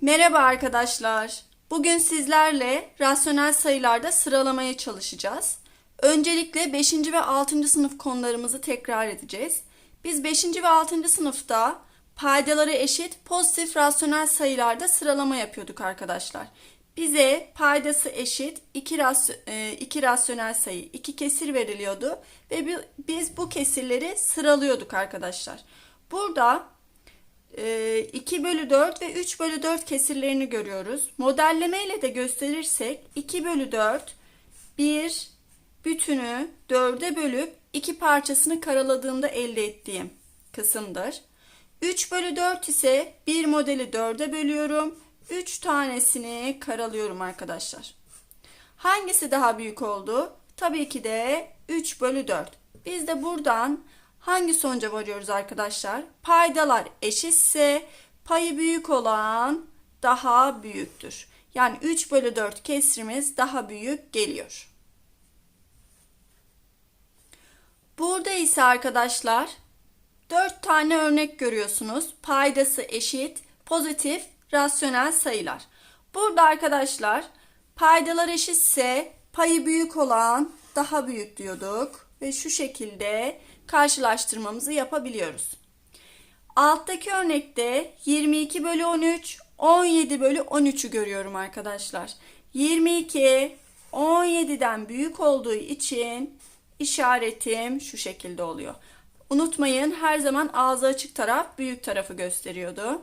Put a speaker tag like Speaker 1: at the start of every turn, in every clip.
Speaker 1: Merhaba arkadaşlar. Bugün sizlerle rasyonel sayılarda sıralamaya çalışacağız. Öncelikle 5. ve 6. sınıf konularımızı tekrar edeceğiz. Biz 5. ve 6. sınıfta paydaları eşit pozitif rasyonel sayılarda sıralama yapıyorduk arkadaşlar. Bize paydası eşit iki, rasy- e, iki rasyonel sayı, iki kesir veriliyordu ve bi- biz bu kesirleri sıralıyorduk arkadaşlar. Burada 2 bölü 4 ve 3 bölü 4 kesirlerini görüyoruz. Modelleme ile de gösterirsek 2 bölü 4 bir bütünü 4'e bölüp iki parçasını karaladığımda elde ettiğim kısımdır. 3 bölü 4 ise bir modeli 4'e bölüyorum. 3 tanesini karalıyorum arkadaşlar. Hangisi daha büyük oldu? Tabii ki de 3 bölü 4. Biz de buradan hangi sonuca varıyoruz arkadaşlar? Paydalar eşitse payı büyük olan daha büyüktür. Yani 3 bölü 4 kesrimiz daha büyük geliyor. Burada ise arkadaşlar 4 tane örnek görüyorsunuz. Paydası eşit, pozitif, rasyonel sayılar. Burada arkadaşlar paydalar eşitse payı büyük olan daha büyük diyorduk ve şu şekilde karşılaştırmamızı yapabiliyoruz. Alttaki örnekte 22 bölü 13, 17 bölü 13'ü görüyorum arkadaşlar. 22 17'den büyük olduğu için işaretim şu şekilde oluyor. Unutmayın her zaman ağzı açık taraf büyük tarafı gösteriyordu.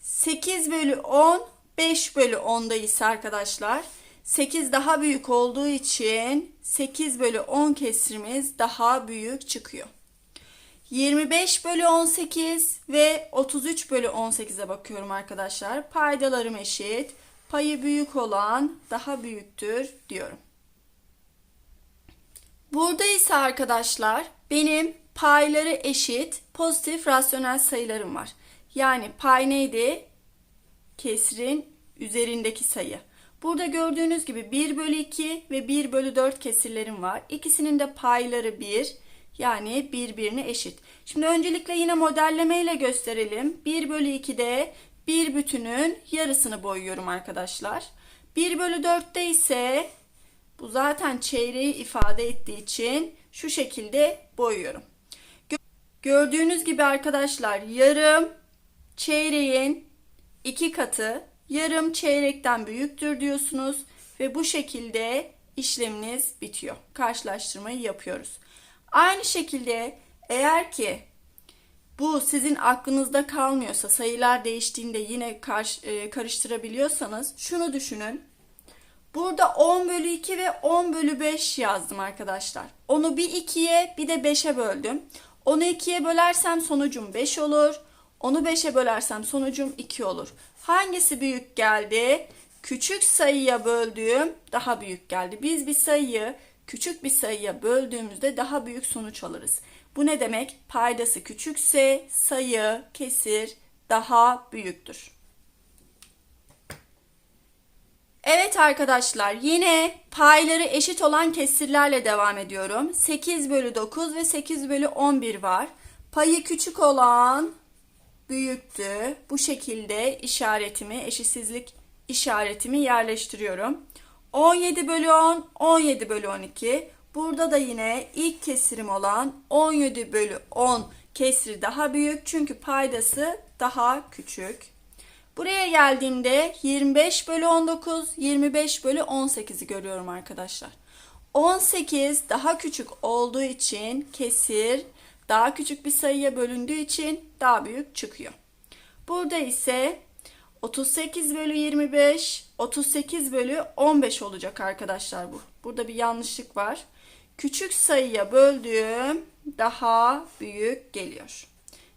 Speaker 1: 8 bölü 10 5 bölü 10'da ise arkadaşlar 8 daha büyük olduğu için 8 bölü 10 kesrimiz daha büyük çıkıyor. 25 bölü 18 ve 33 bölü 18'e bakıyorum arkadaşlar. Paydalarım eşit. Payı büyük olan daha büyüktür diyorum. Burada ise arkadaşlar benim payları eşit pozitif rasyonel sayılarım var. Yani pay neydi? Kesrin üzerindeki sayı. Burada gördüğünüz gibi 1 bölü 2 ve 1 bölü 4 kesirlerim var. İkisinin de payları 1 yani birbirine eşit. Şimdi öncelikle yine modelleme ile gösterelim. 1 bölü 2'de bir bütünün yarısını boyuyorum arkadaşlar. 1 bölü 4'te ise bu zaten çeyreği ifade ettiği için şu şekilde boyuyorum. Gördüğünüz gibi arkadaşlar yarım çeyreğin iki katı yarım çeyrekten büyüktür diyorsunuz ve bu şekilde işleminiz bitiyor. Karşılaştırmayı yapıyoruz. Aynı şekilde eğer ki bu sizin aklınızda kalmıyorsa sayılar değiştiğinde yine e, karıştırabiliyorsanız şunu düşünün. Burada 10 bölü 2 ve 10 bölü 5 yazdım arkadaşlar. Onu bir 2'ye bir de 5'e böldüm. Onu 2'ye bölersem sonucum 5 olur. Onu 5'e bölersem sonucum 2 olur. Hangisi büyük geldi? Küçük sayıya böldüğüm daha büyük geldi. Biz bir sayıyı küçük bir sayıya böldüğümüzde daha büyük sonuç alırız. Bu ne demek? Paydası küçükse sayı, kesir daha büyüktür. Evet arkadaşlar yine payları eşit olan kesirlerle devam ediyorum. 8 bölü 9 ve 8 bölü 11 var. Payı küçük olan büyüktü. Bu şekilde işaretimi, eşitsizlik işaretimi yerleştiriyorum. 17 bölü 10, 17 bölü 12. Burada da yine ilk kesirim olan 17 bölü 10 kesri daha büyük çünkü paydası daha küçük. Buraya geldiğimde 25 bölü 19, 25 bölü 18'i görüyorum arkadaşlar. 18 daha küçük olduğu için kesir daha küçük bir sayıya bölündüğü için daha büyük çıkıyor. Burada ise 38 bölü 25, 38 bölü 15 olacak arkadaşlar bu. Burada bir yanlışlık var. Küçük sayıya böldüğüm daha büyük geliyor.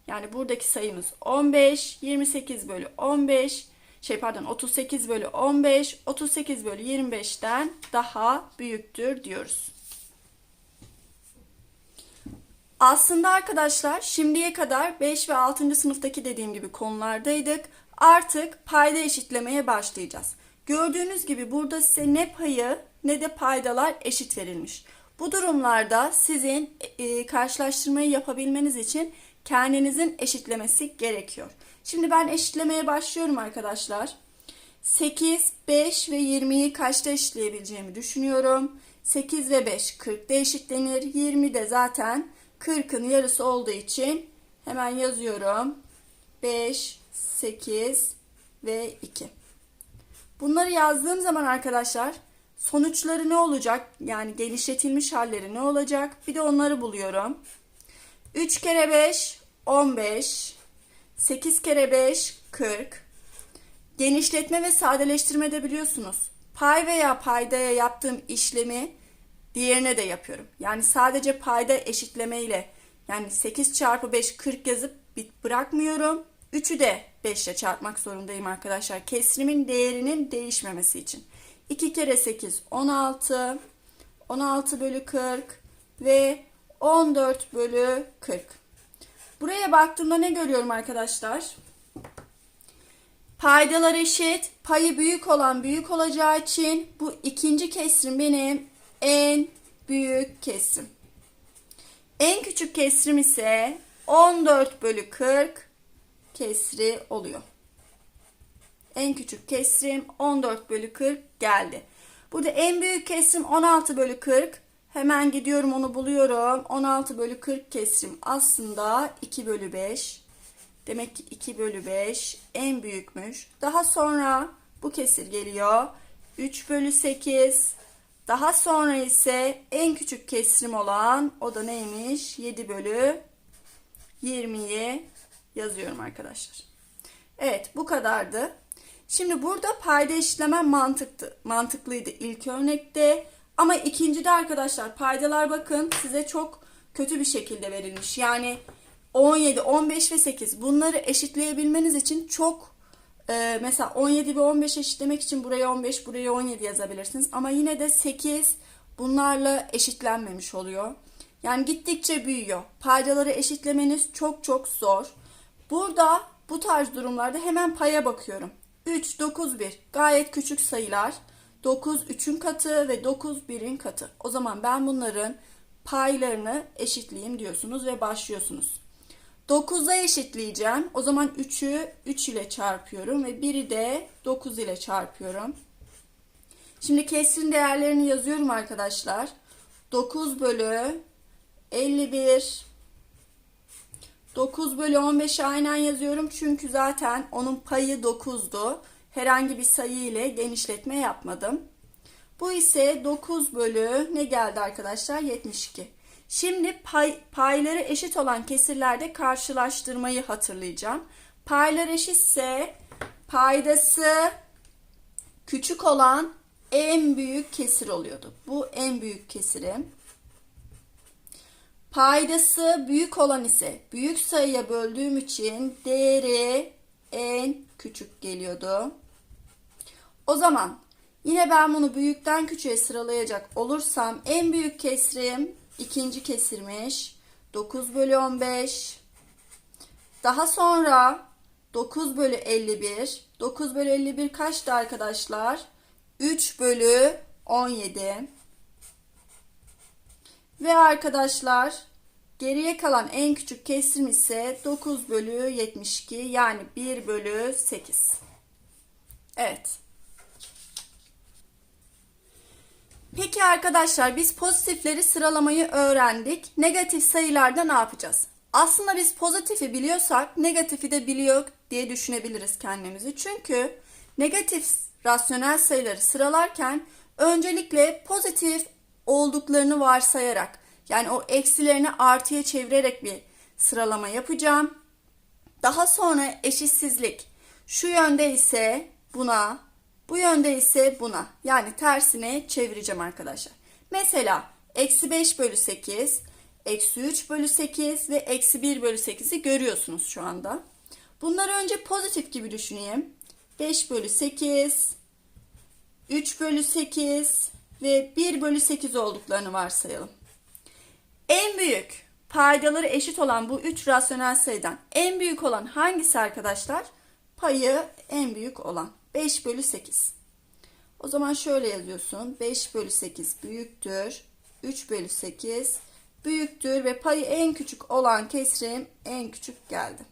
Speaker 1: Yani buradaki sayımız 15, 28 bölü 15, şey pardon 38 bölü 15, 38 bölü 25'ten daha büyüktür diyoruz. Aslında arkadaşlar şimdiye kadar 5 ve 6. sınıftaki dediğim gibi konulardaydık. Artık payda eşitlemeye başlayacağız. Gördüğünüz gibi burada size ne payı ne de paydalar eşit verilmiş. Bu durumlarda sizin e, karşılaştırmayı yapabilmeniz için kendinizin eşitlemesi gerekiyor. Şimdi ben eşitlemeye başlıyorum arkadaşlar. 8, 5 ve 20'yi kaçta eşitleyebileceğimi düşünüyorum. 8 ve 5 40'da eşitlenir. 20 de zaten 40'ın yarısı olduğu için hemen yazıyorum. 5, 8 ve 2. Bunları yazdığım zaman arkadaşlar sonuçları ne olacak? Yani genişletilmiş halleri ne olacak? Bir de onları buluyorum. 3 kere 5 15. 8 kere 5 40. Genişletme ve sadeleştirme de biliyorsunuz. Pay veya paydaya yaptığım işlemi diğerine de yapıyorum. Yani sadece payda eşitleme ile yani 8 çarpı 5 40 yazıp bit bırakmıyorum. 3'ü de 5 ile çarpmak zorundayım arkadaşlar. Kesrimin değerinin değişmemesi için. 2 kere 8 16. 16 bölü 40 ve 14 bölü 40. Buraya baktığımda ne görüyorum arkadaşlar? Paydalar eşit. Payı büyük olan büyük olacağı için bu ikinci kesrim benim en büyük kesrim. En küçük kesrim ise 14 bölü 40 kesri oluyor. En küçük kesrim 14 bölü 40 geldi. Burada en büyük kesrim 16 bölü 40. Hemen gidiyorum onu buluyorum. 16 bölü 40 kesrim aslında 2 bölü 5. Demek ki 2 bölü 5 en büyükmüş. Daha sonra bu kesir geliyor. 3 bölü 8. Daha sonra ise en küçük kesrim olan o da neymiş? 7 bölü 20'yi yazıyorum arkadaşlar. Evet bu kadardı. Şimdi burada payda eşitleme mantıktı, mantıklıydı ilk örnekte. Ama ikincide arkadaşlar paydalar bakın size çok kötü bir şekilde verilmiş. Yani 17, 15 ve 8 bunları eşitleyebilmeniz için çok e, mesela 17 ve 15 eşitlemek için buraya 15 buraya 17 yazabilirsiniz. Ama yine de 8 bunlarla eşitlenmemiş oluyor. Yani gittikçe büyüyor. Paydaları eşitlemeniz çok çok zor. Burada bu tarz durumlarda hemen paya bakıyorum. 3, 9, 1 gayet küçük sayılar. 9 3'ün katı ve 9 1'in katı. O zaman ben bunların paylarını eşitleyeyim diyorsunuz ve başlıyorsunuz. 9'a eşitleyeceğim. O zaman 3'ü 3 ile çarpıyorum ve 1'i de 9 ile çarpıyorum. Şimdi kesrin değerlerini yazıyorum arkadaşlar. 9 bölü 51 9 bölü 15'i aynen yazıyorum çünkü zaten onun payı 9'du. Herhangi bir sayı ile genişletme yapmadım. Bu ise 9 bölü ne geldi arkadaşlar? 72. Şimdi pay, payları eşit olan kesirlerde karşılaştırmayı hatırlayacağım. Paylar eşitse paydası küçük olan en büyük kesir oluyordu. Bu en büyük kesirim. Paydası büyük olan ise büyük sayıya böldüğüm için değeri en küçük geliyordu. O zaman yine ben bunu büyükten küçüğe sıralayacak olursam en büyük kesrim ikinci kesirmiş. 9 bölü 15. Daha sonra 9 bölü 51. 9 bölü 51 kaçtı arkadaşlar? 3 bölü 17. Ve arkadaşlar geriye kalan en küçük kesim ise 9 bölü 72 yani 1 bölü 8. Evet. Peki arkadaşlar biz pozitifleri sıralamayı öğrendik. Negatif sayılarda ne yapacağız? Aslında biz pozitifi biliyorsak negatifi de biliyor diye düşünebiliriz kendimizi. Çünkü negatif rasyonel sayıları sıralarken öncelikle pozitif olduklarını varsayarak yani o eksilerini artıya çevirerek bir sıralama yapacağım. Daha sonra eşitsizlik şu yönde ise buna, bu yönde ise buna. Yani tersine çevireceğim arkadaşlar. Mesela eksi 5 bölü 8, eksi 3 bölü 8 ve eksi 1 bölü 8'i görüyorsunuz şu anda. Bunları önce pozitif gibi düşüneyim. 5 bölü 8, 3 bölü 8 ve 1 bölü 8 olduklarını varsayalım. En büyük paydaları eşit olan bu 3 rasyonel sayıdan en büyük olan hangisi arkadaşlar? Payı en büyük olan 5 bölü 8. O zaman şöyle yazıyorsun. 5 bölü 8 büyüktür. 3 bölü 8 büyüktür ve payı en küçük olan kesrim en küçük geldi.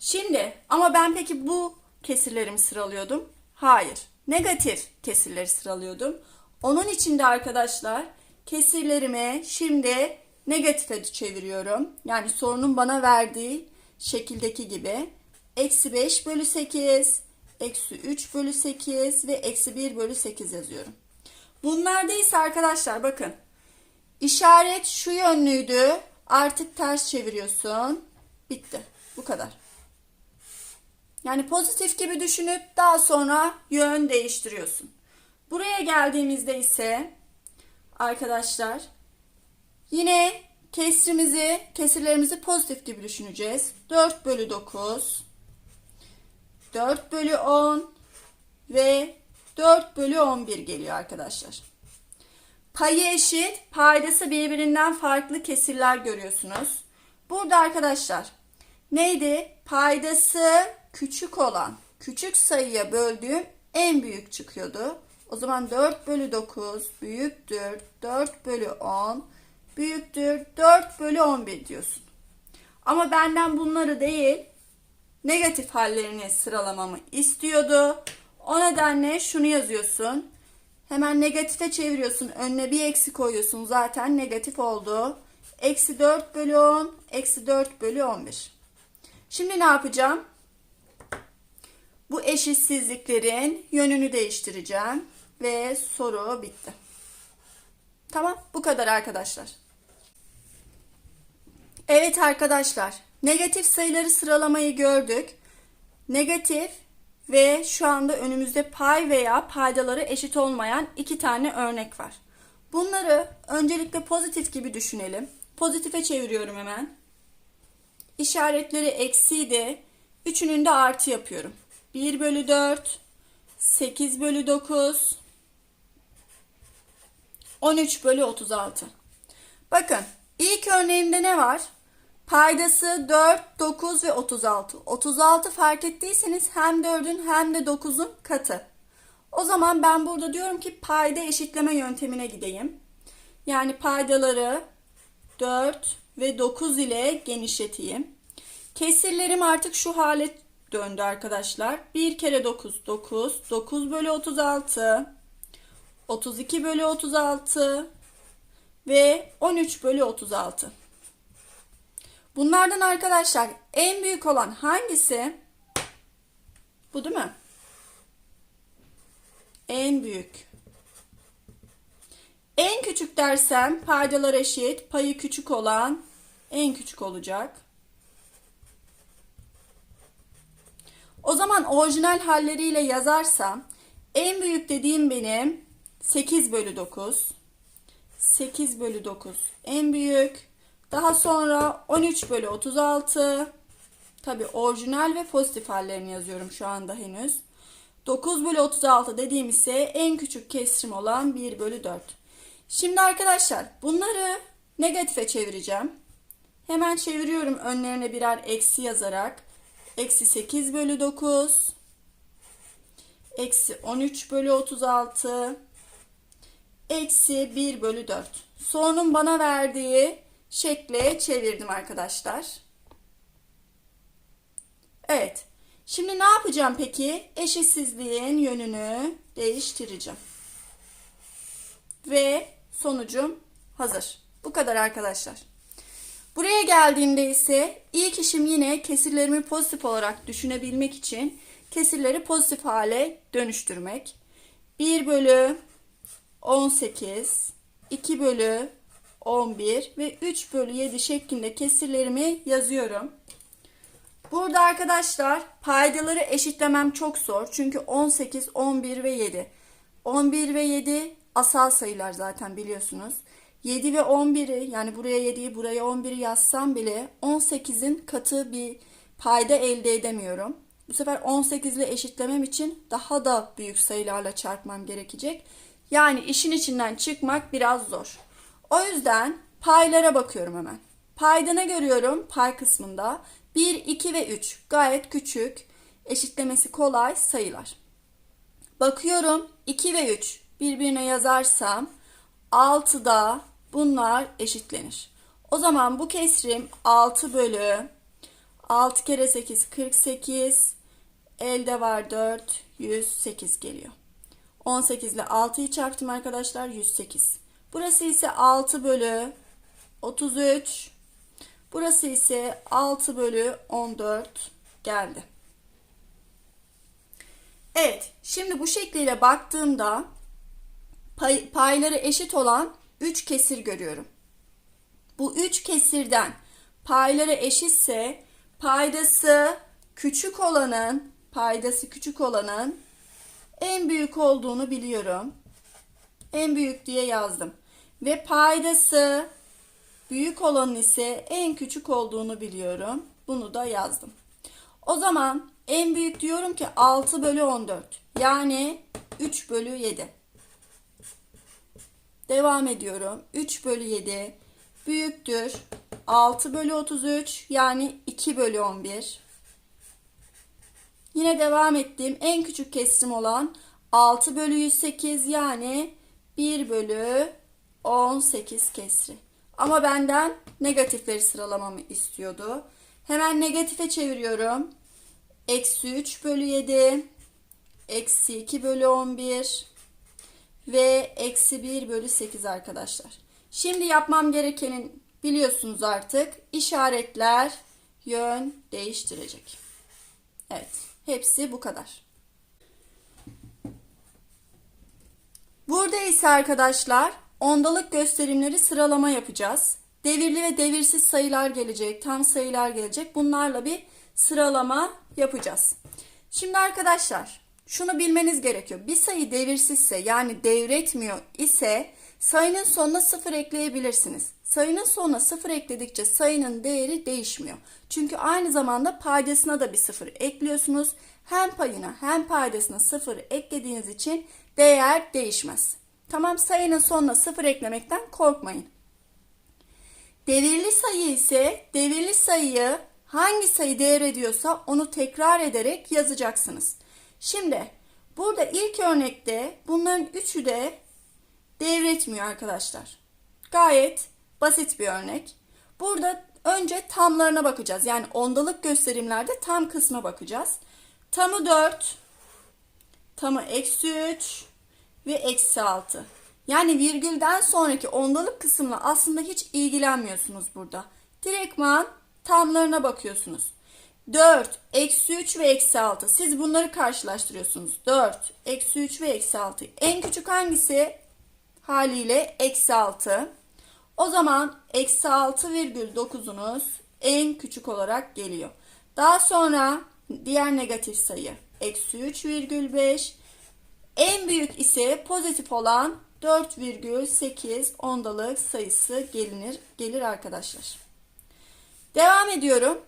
Speaker 1: Şimdi ama ben peki bu kesirlerimi sıralıyordum. Hayır. Negatif kesirleri sıralıyordum. Onun için de arkadaşlar kesirlerimi şimdi negatife çeviriyorum. Yani sorunun bana verdiği şekildeki gibi. Eksi 5 bölü 8, eksi 3 bölü 8 ve eksi 1 bölü 8 yazıyorum. Bunlarda ise arkadaşlar bakın. İşaret şu yönlüydü. Artık ters çeviriyorsun. Bitti. Bu kadar. Yani pozitif gibi düşünüp daha sonra yön değiştiriyorsun. Buraya geldiğimizde ise arkadaşlar yine kesrimizi, kesirlerimizi pozitif gibi düşüneceğiz. 4 bölü 9, 4 bölü 10 ve 4 bölü 11 geliyor arkadaşlar. Payı eşit, paydası birbirinden farklı kesirler görüyorsunuz. Burada arkadaşlar neydi? Paydası küçük olan küçük sayıya böldüğüm en büyük çıkıyordu. O zaman 4 bölü 9 büyüktür 4 bölü 10 büyüktür 4 bölü 11 diyorsun. Ama benden bunları değil negatif hallerini sıralamamı istiyordu. O nedenle şunu yazıyorsun. Hemen negatife çeviriyorsun. Önüne bir eksi koyuyorsun. Zaten negatif oldu. Eksi 4 bölü 10. Eksi 4 bölü 11. Şimdi ne yapacağım? Bu eşitsizliklerin yönünü değiştireceğim. Ve soru bitti. Tamam bu kadar arkadaşlar. Evet arkadaşlar. Negatif sayıları sıralamayı gördük. Negatif ve şu anda önümüzde pay veya paydaları eşit olmayan iki tane örnek var. Bunları öncelikle pozitif gibi düşünelim. Pozitife çeviriyorum hemen. İşaretleri eksiydi. Üçünün de artı yapıyorum. 1 bölü 4, 8 bölü 9, 13 bölü 36. Bakın ilk örneğimde ne var? Paydası 4, 9 ve 36. 36 fark ettiyseniz hem 4'ün hem de 9'un katı. O zaman ben burada diyorum ki payda eşitleme yöntemine gideyim. Yani paydaları 4 ve 9 ile genişleteyim. Kesirlerim artık şu hale döndü arkadaşlar. 1 kere 9 9. 9 bölü 36. 32 bölü 36 ve 13 bölü 36. Bunlardan arkadaşlar en büyük olan hangisi? Bu değil mi? En büyük. En küçük dersem paydalar eşit, payı küçük olan en küçük olacak. O zaman orijinal halleriyle yazarsam en büyük dediğim benim 8 bölü 9. 8 bölü 9 en büyük. Daha sonra 13 bölü 36. Tabi orijinal ve pozitif hallerini yazıyorum şu anda henüz. 9 bölü 36 dediğim ise en küçük kesrim olan 1 bölü 4. Şimdi arkadaşlar bunları negatife çevireceğim. Hemen çeviriyorum önlerine birer eksi yazarak. Eksi 8 bölü 9. Eksi 13 bölü 36. Eksi 1 bölü 4. Sorunun bana verdiği şekle çevirdim arkadaşlar. Evet. Şimdi ne yapacağım peki? Eşitsizliğin yönünü değiştireceğim. Ve sonucum hazır. Bu kadar arkadaşlar. Buraya geldiğimde ise ilk işim yine kesirlerimi pozitif olarak düşünebilmek için kesirleri pozitif hale dönüştürmek. 1 bölü 18, 2 bölü 11 ve 3 bölü 7 şeklinde kesirlerimi yazıyorum. Burada arkadaşlar paydaları eşitlemem çok zor. Çünkü 18, 11 ve 7. 11 ve 7 asal sayılar zaten biliyorsunuz. 7 ve 11'i yani buraya 7'yi buraya 11'i yazsam bile 18'in katı bir payda elde edemiyorum. Bu sefer 18 ile eşitlemem için daha da büyük sayılarla çarpmam gerekecek. Yani işin içinden çıkmak biraz zor. O yüzden paylara bakıyorum hemen. Payda ne görüyorum? Pay kısmında 1, 2 ve 3 gayet küçük, eşitlemesi kolay sayılar. Bakıyorum 2 ve 3 birbirine yazarsam 6'da bunlar eşitlenir. O zaman bu kesrim 6 bölü 6 kere 8 48. Elde var 4. 108 geliyor. 18 ile 6'yı çarptım arkadaşlar. 108. Burası ise 6 bölü 33. Burası ise 6 bölü 14 geldi. Evet. Şimdi bu şekliyle baktığımda pay, payları eşit olan 3 kesir görüyorum. Bu 3 kesirden payları eşitse paydası küçük olanın paydası küçük olanın en büyük olduğunu biliyorum. En büyük diye yazdım. Ve paydası büyük olanın ise en küçük olduğunu biliyorum. Bunu da yazdım. O zaman en büyük diyorum ki 6 bölü 14. Yani 3 bölü 7. Devam ediyorum. 3 bölü 7 büyüktür. 6 bölü 33 yani 2 bölü 11. Yine devam ettim. En küçük kesrim olan 6 bölü 108 yani 1 bölü 18 kesri. Ama benden negatifleri sıralamamı istiyordu. Hemen negatife çeviriyorum. Eksi 3 bölü 7, eksi 2 bölü 11 ve eksi 1 bölü 8 arkadaşlar. Şimdi yapmam gerekenin biliyorsunuz artık işaretler yön değiştirecek. Evet hepsi bu kadar. Burada ise arkadaşlar ondalık gösterimleri sıralama yapacağız. Devirli ve devirsiz sayılar gelecek, tam sayılar gelecek. Bunlarla bir sıralama yapacağız. Şimdi arkadaşlar şunu bilmeniz gerekiyor. Bir sayı devirsizse yani devretmiyor ise sayının sonuna sıfır ekleyebilirsiniz. Sayının sonuna sıfır ekledikçe sayının değeri değişmiyor. Çünkü aynı zamanda paydasına da bir sıfır ekliyorsunuz. Hem payına hem paydasına sıfır eklediğiniz için değer değişmez. Tamam sayının sonuna sıfır eklemekten korkmayın. Devirli sayı ise devirli sayıyı hangi sayı devrediyorsa onu tekrar ederek yazacaksınız. Şimdi burada ilk örnekte bunların üçü de devretmiyor arkadaşlar. Gayet basit bir örnek. Burada önce tamlarına bakacağız. Yani ondalık gösterimlerde tam kısma bakacağız. Tamı 4, tamı eksi 3 ve eksi 6. Yani virgülden sonraki ondalık kısımla aslında hiç ilgilenmiyorsunuz burada. Direktman tamlarına bakıyorsunuz. 4, eksi 3 ve eksi 6. Siz bunları karşılaştırıyorsunuz. 4, eksi 3 ve eksi 6. En küçük hangisi? Haliyle eksi 6. O zaman eksi 6 virgül 9'unuz en küçük olarak geliyor. Daha sonra diğer negatif sayı eksi 3 virgül 5. En büyük ise pozitif olan 4,8 ondalık sayısı gelinir, gelir arkadaşlar. Devam ediyorum.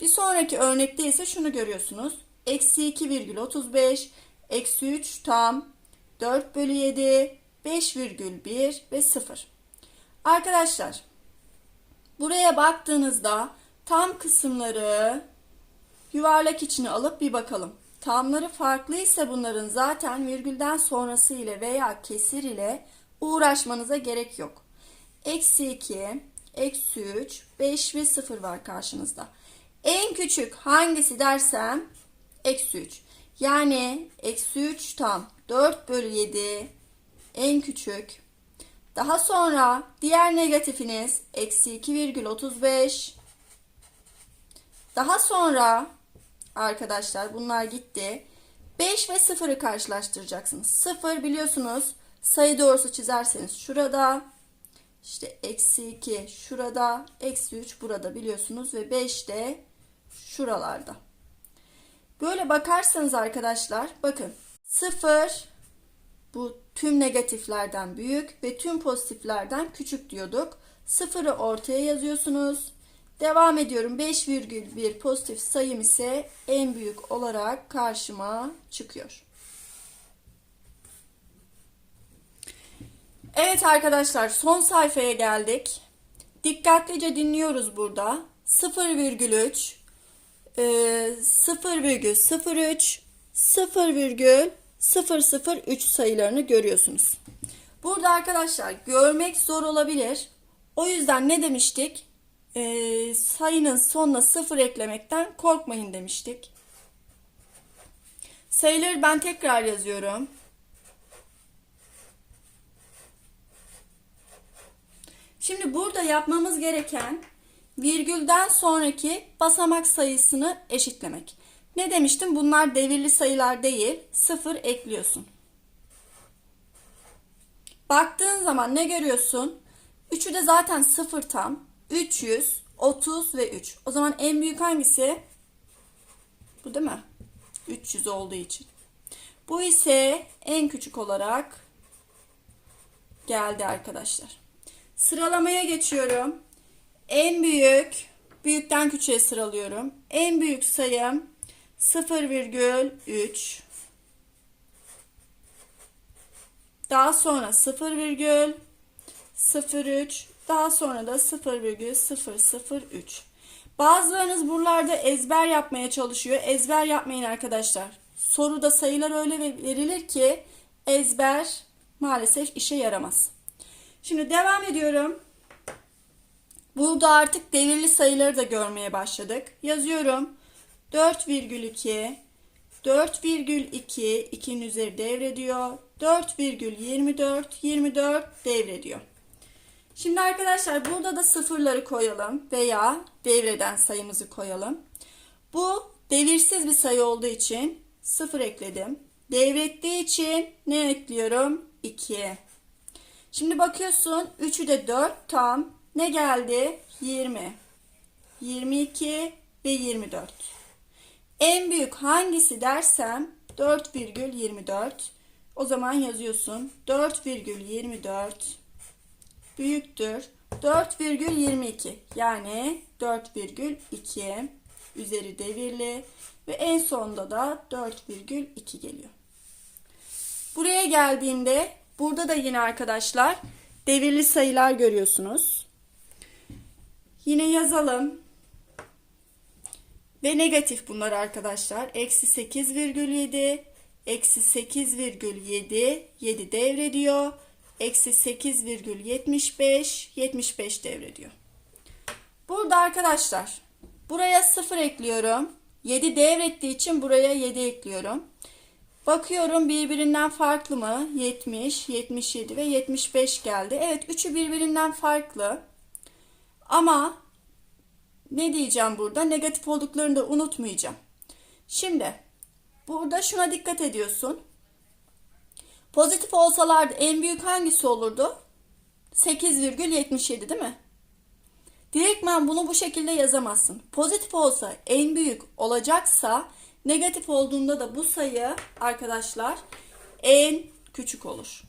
Speaker 1: Bir sonraki örnekte ise şunu görüyorsunuz. Eksi 2,35, eksi 3 tam, 4 bölü 7, 5,1 ve 0. Arkadaşlar buraya baktığınızda tam kısımları yuvarlak içine alıp bir bakalım. Tamları farklı ise bunların zaten virgülden sonrası ile veya kesir ile uğraşmanıza gerek yok. Eksi 2, eksi 3, 5 ve 0 var karşınızda. En küçük hangisi dersem eksi 3. Yani eksi 3 tam 4 bölü 7 en küçük. Daha sonra diğer negatifiniz eksi 2,35. Daha sonra arkadaşlar bunlar gitti. 5 ve 0'ı karşılaştıracaksınız. 0 biliyorsunuz sayı doğrusu çizerseniz şurada. İşte eksi 2 şurada. Eksi 3 burada biliyorsunuz. Ve 5 de şuralarda. Böyle bakarsanız arkadaşlar bakın 0 bu tüm negatiflerden büyük ve tüm pozitiflerden küçük diyorduk. Sıfırı ortaya yazıyorsunuz. Devam ediyorum. 5,1 pozitif sayım ise en büyük olarak karşıma çıkıyor. Evet arkadaşlar son sayfaya geldik. Dikkatlice dinliyoruz burada. 0,3 0,03 0,003 sayılarını görüyorsunuz. Burada arkadaşlar görmek zor olabilir. O yüzden ne demiştik? E, sayının sonuna sıfır eklemekten korkmayın demiştik. Sayıları ben tekrar yazıyorum. Şimdi burada yapmamız gereken virgülden sonraki basamak sayısını eşitlemek. Ne demiştim? Bunlar devirli sayılar değil. Sıfır ekliyorsun. Baktığın zaman ne görüyorsun? Üçü de zaten sıfır tam. 300, 30 ve 3. O zaman en büyük hangisi? Bu değil mi? 300 olduğu için. Bu ise en küçük olarak geldi arkadaşlar. Sıralamaya geçiyorum. En büyük, büyükten küçüğe sıralıyorum. En büyük sayım 0,3. Daha sonra 0,03. Daha sonra da 0,003. Bazılarınız buralarda ezber yapmaya çalışıyor. Ezber yapmayın arkadaşlar. Soruda sayılar öyle verilir ki ezber maalesef işe yaramaz. Şimdi devam ediyorum. Burada artık devirli sayıları da görmeye başladık. Yazıyorum. 4,2 4,2 2'nin üzeri devrediyor. 4,24 24 devrediyor. Şimdi arkadaşlar burada da sıfırları koyalım veya devreden sayımızı koyalım. Bu devirsiz bir sayı olduğu için sıfır ekledim. Devrettiği için ne ekliyorum? 2. Şimdi bakıyorsun 3'ü de 4 tam ne geldi? 20. 22 ve 24. En büyük hangisi dersem 4,24. O zaman yazıyorsun 4,24 büyüktür 4,22 yani 4,2 üzeri devirli ve en sonda da 4,2 geliyor. Buraya geldiğimde burada da yine arkadaşlar devirli sayılar görüyorsunuz. Yine yazalım. Ve negatif bunlar arkadaşlar. Eksi 8,7 eksi 8,7 7 devrediyor. Eksi 8,75 75 devrediyor. Burada arkadaşlar buraya 0 ekliyorum. 7 devrettiği için buraya 7 ekliyorum. Bakıyorum birbirinden farklı mı? 70, 77 ve 75 geldi. Evet üçü birbirinden farklı. Ama ne diyeceğim burada? Negatif olduklarını da unutmayacağım. Şimdi burada şuna dikkat ediyorsun. Pozitif olsalardı en büyük hangisi olurdu? 8,77 değil mi? Direktmen bunu bu şekilde yazamazsın. Pozitif olsa en büyük olacaksa negatif olduğunda da bu sayı arkadaşlar en küçük olur.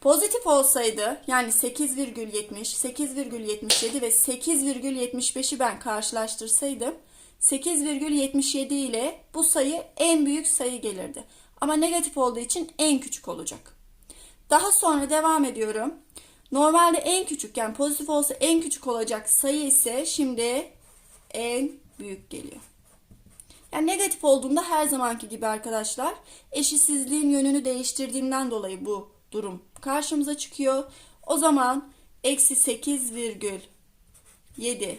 Speaker 1: Pozitif olsaydı yani 8,70, 8,77 ve 8,75'i ben karşılaştırsaydım 8,77 ile bu sayı en büyük sayı gelirdi. Ama negatif olduğu için en küçük olacak. Daha sonra devam ediyorum. Normalde en küçük yani pozitif olsa en küçük olacak sayı ise şimdi en büyük geliyor. Yani negatif olduğunda her zamanki gibi arkadaşlar eşitsizliğin yönünü değiştirdiğinden dolayı bu durum karşımıza çıkıyor. O zaman eksi 8,7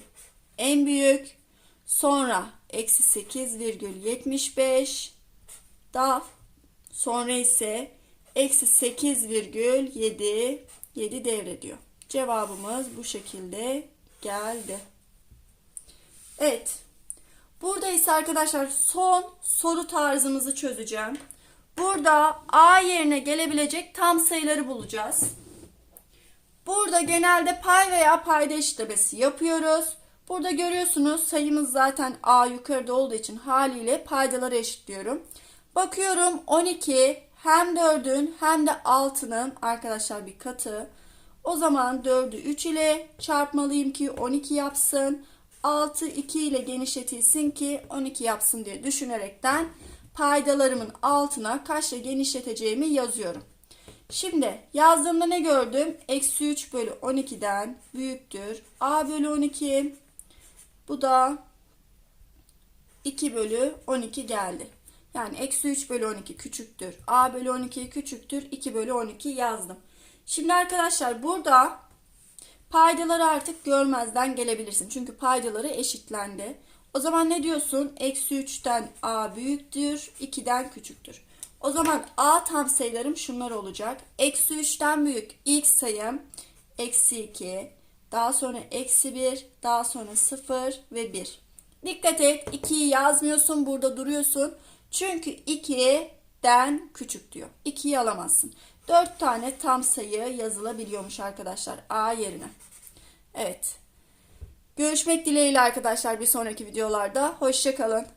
Speaker 1: en büyük sonra eksi 8,75 daha sonra ise eksi 8,7 7 devrediyor. Cevabımız bu şekilde geldi. Evet. Burada ise arkadaşlar son soru tarzımızı çözeceğim. Burada A yerine gelebilecek tam sayıları bulacağız. Burada genelde pay veya payda eşitlemesi yapıyoruz. Burada görüyorsunuz sayımız zaten A yukarıda olduğu için haliyle paydaları eşitliyorum. Bakıyorum 12 hem 4'ün hem de 6'nın arkadaşlar bir katı. O zaman 4'ü 3 ile çarpmalıyım ki 12 yapsın. 6 2 ile genişletilsin ki 12 yapsın diye düşünerekten paydalarımın altına kaçla genişleteceğimi yazıyorum. Şimdi yazdığımda ne gördüm? Eksi 3 bölü 12'den büyüktür. A bölü 12. Bu da 2 bölü 12 geldi. Yani eksi 3 bölü 12 küçüktür. A bölü 12 küçüktür. 2 bölü 12 yazdım. Şimdi arkadaşlar burada Paydaları artık görmezden gelebilirsin. Çünkü paydaları eşitlendi. O zaman ne diyorsun? Eksi 3'ten a büyüktür, 2'den küçüktür. O zaman a tam sayılarım şunlar olacak. Eksi 3'ten büyük ilk sayım eksi 2, daha sonra eksi 1, daha sonra 0 ve 1. Dikkat et 2'yi yazmıyorsun burada duruyorsun. Çünkü 2'den küçük diyor. 2'yi alamazsın. 4 tane tam sayı yazılabiliyormuş arkadaşlar A yerine. Evet. Görüşmek dileğiyle arkadaşlar bir sonraki videolarda. Hoşçakalın.